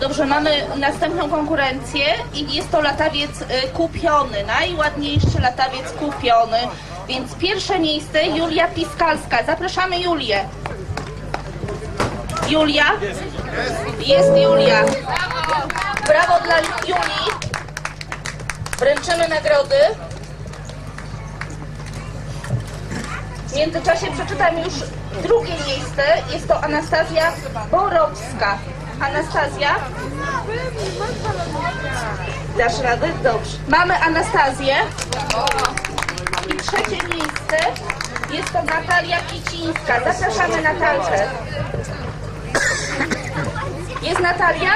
Dobrze, mamy następną konkurencję i jest to latawiec y, kupiony, najładniejszy latawiec kupiony. Więc pierwsze miejsce Julia Piskalska. Zapraszamy Julię. Julia? Jest Julia. Brawo dla Julii. Wręczymy nagrody. W międzyczasie przeczytam już drugie miejsce. Jest to Anastazja Borowska. Anastazja? Dasz radę? Dobrze. Mamy Anastazję. I trzecie miejsce jest to Natalia Kicińska. Zapraszamy Natalkę. Jest Natalia?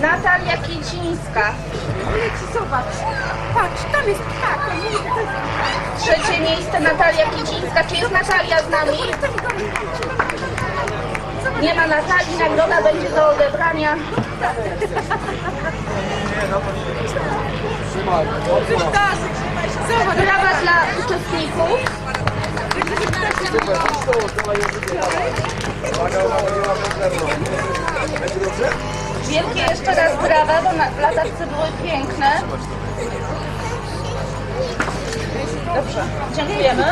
Natalia Kicińska. Zobacz, patrz, tam jest ptak. Trzecie miejsce Natalia Kicińska. Czy jest Natalia z nami? Nie ma Natalii, nagroda będzie do odebrania. Brawa dla uczestników. Wielkie jeszcze raz brawa, bo na- latawce były piękne. Dobrze, dziękujemy.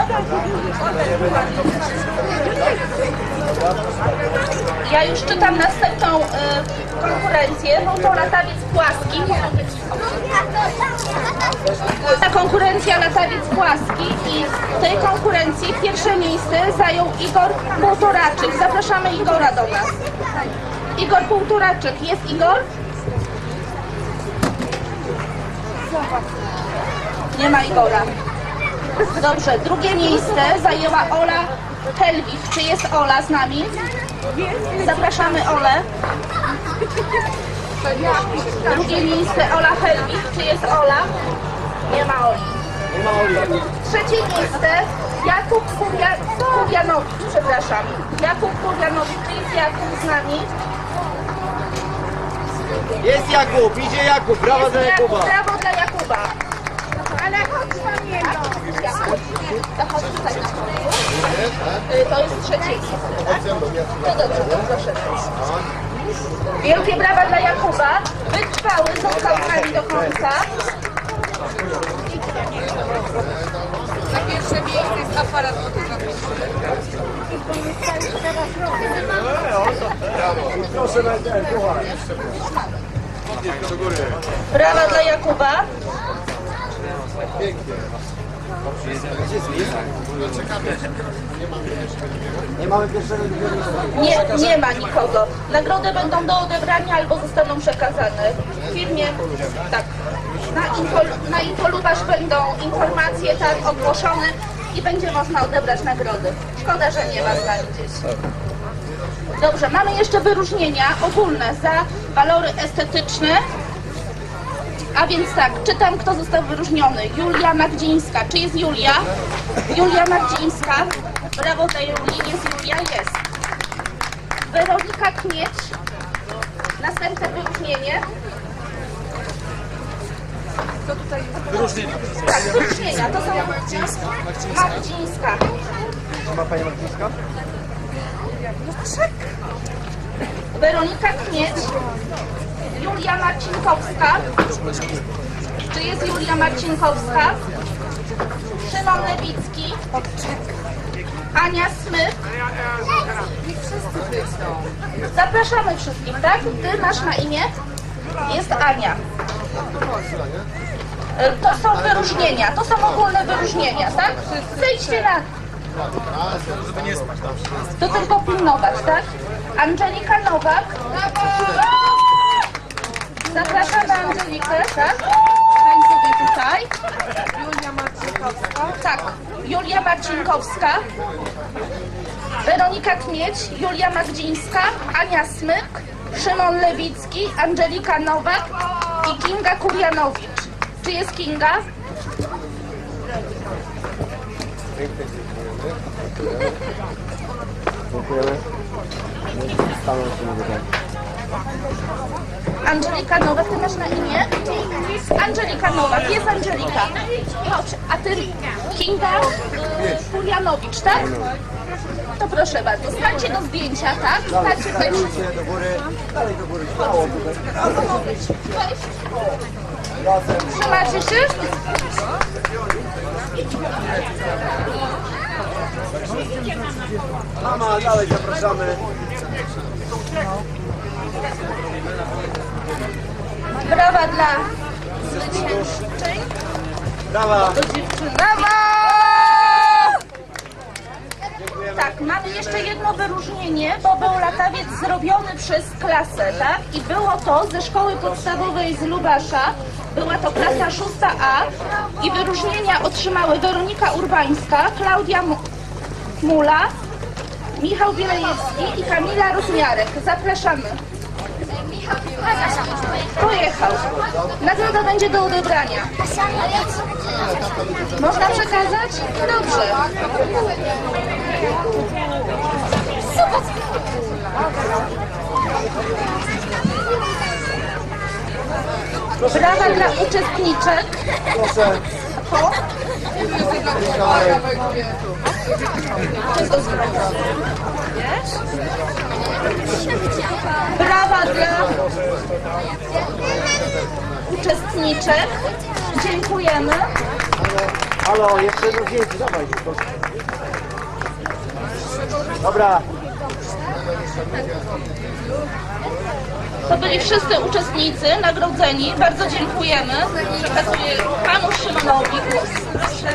Ja już czytam następną y, konkurencję. Był to latawiec płaski. Ta konkurencja latawiec płaski i w tej konkurencji pierwsze miejsce zajął Igor Półtoraczyk. Zapraszamy Igora do nas. Igor Półtoraczyk. Jest Igor? Nie ma Igora. Dobrze, drugie miejsce zajęła Ola Helwig. Czy jest Ola z nami? Zapraszamy Olę. Drugie miejsce Ola Helwig. Czy jest Ola? Nie ma Oli. Trzecie miejsce Jakub Kurja, Kurjanowicz, przepraszam. Jakub Kurjanowicz, czy jest Jakub z nami? Jest Jakub, idzie Jakub, brawo Jest Jakub, Jakuba. brawo dla Jakuba. ale chodź pamiętam. Jakub, to chodź tutaj na końcu. To jest trzecie miejsce, tak? No dobrze, to proszę. Wielkie brawa dla Jakuba. Wytrwały, został z nami do końca. Na pierwsze miejsce jest aparat. Proszę będzie, słuchaj. Brawa dla Jakuba. Nie Nie, nie ma nikogo. Nagrody będą do odebrania albo zostaną przekazane firmie. Tak. Na, info, na infolubasz będą informacje tak ogłoszone i będzie można odebrać nagrody. Szkoda, że nie ma z nami gdzieś. Dobrze, mamy jeszcze wyróżnienia ogólne za walory estetyczne. A więc tak, czytam kto został wyróżniony. Julia Magdzińska. Czy jest Julia? Julia Magdzińska. Brawo dla Julii. Jest Julia? Jest. Weronika Kmieć. Następne wyróżnienie. Co tutaj jest? Tak, wyróżnienia. To są Magdzińska. Ma Pani Marcińska? Weronika Kmieć. Julia Marcinkowska. Czy jest Julia Marcinkowska? Szymon Lewicki. Ania Smyk. Zapraszamy wszystkich, tak? Ty masz na imię? Jest Ania. To są wyróżnienia, to są ogólne wyróżnienia, tak? Zejdźcie na... To tylko pilnować, tak? Angelika Nowak. Zapraszamy Angelikę, tak? Sobie tutaj. Julia Marcinkowska. Tak, Julia Marcinkowska, Weronika Kmieć, Julia Magdzińska, Ania Smyk, Szymon Lewicki, Angelika Nowak i Kinga Kurjanowicz. Czy jest Kinga? Dziękujemy. Się wybrać. Angelika Nowak, ty masz na imię? Angelika Nowak, jest Angelika. Chodź, a ty Kinga y, tak? To proszę bardzo, stańcie do zdjęcia, tak? Stańcie tutaj do góry, dalej do góry, śmiało tutaj. Cześć. Razem. Trzymacie się? Mama, dalej zapraszamy. Brawa dla zwyciężczyń. Brawa. Brawa! Tak, mamy jeszcze jedno wyróżnienie, bo był latawiec zrobiony przez klasę, tak? I było to ze szkoły podstawowej z Lubasza. Była to klasa 6A i wyróżnienia otrzymały Weronika Urbańska, Klaudia Mu- Mula, Michał Wielejewski i Kamila Rozmiarek. Zapraszamy. Pojechał. Nagroda będzie do odebrania. Można przekazać? Dobrze. Brawa dla uczestniczek. Proszę. Brawa dla uczestniczek. Dziękujemy. Halo, jeszcze zdjęcie, dawaj. Dobra. To byli wszyscy uczestnicy nagrodzeni. Bardzo dziękujemy. Przekazuję panu Szymonowi głos. Proszę.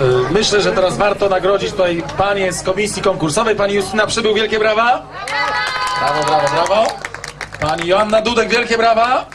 Y, Myślę, że teraz warto nagrodzić tutaj panie z komisji konkursowej. Pani Justyna Przybył, wielkie brawa. Brawo, brawo, brawo. Pani Joanna Dudek, wielkie brawa.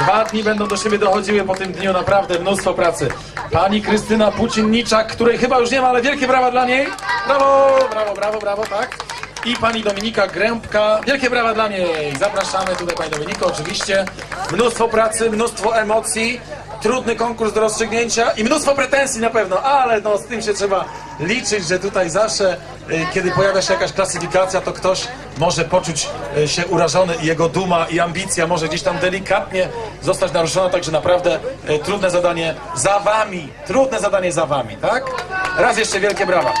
Dwa dni będą do siebie dochodziły po tym dniu, naprawdę mnóstwo pracy. Pani Krystyna Pucinniczak, której chyba już nie ma, ale wielkie brawa dla niej. Brawo, brawo, brawo, brawo, tak. I pani Dominika Grębka, wielkie brawa dla niej. Zapraszamy tutaj pani Dominiko, oczywiście. Mnóstwo pracy, mnóstwo emocji, trudny konkurs do rozstrzygnięcia i mnóstwo pretensji na pewno, ale no z tym się trzeba liczyć, że tutaj zawsze, y, kiedy pojawia się jakaś klasyfikacja, to ktoś może poczuć y, się urażony i jego duma i ambicja może gdzieś tam delikatnie zostać naruszona, także naprawdę y, trudne zadanie za wami, trudne zadanie za wami, tak? Raz jeszcze wielkie brawa.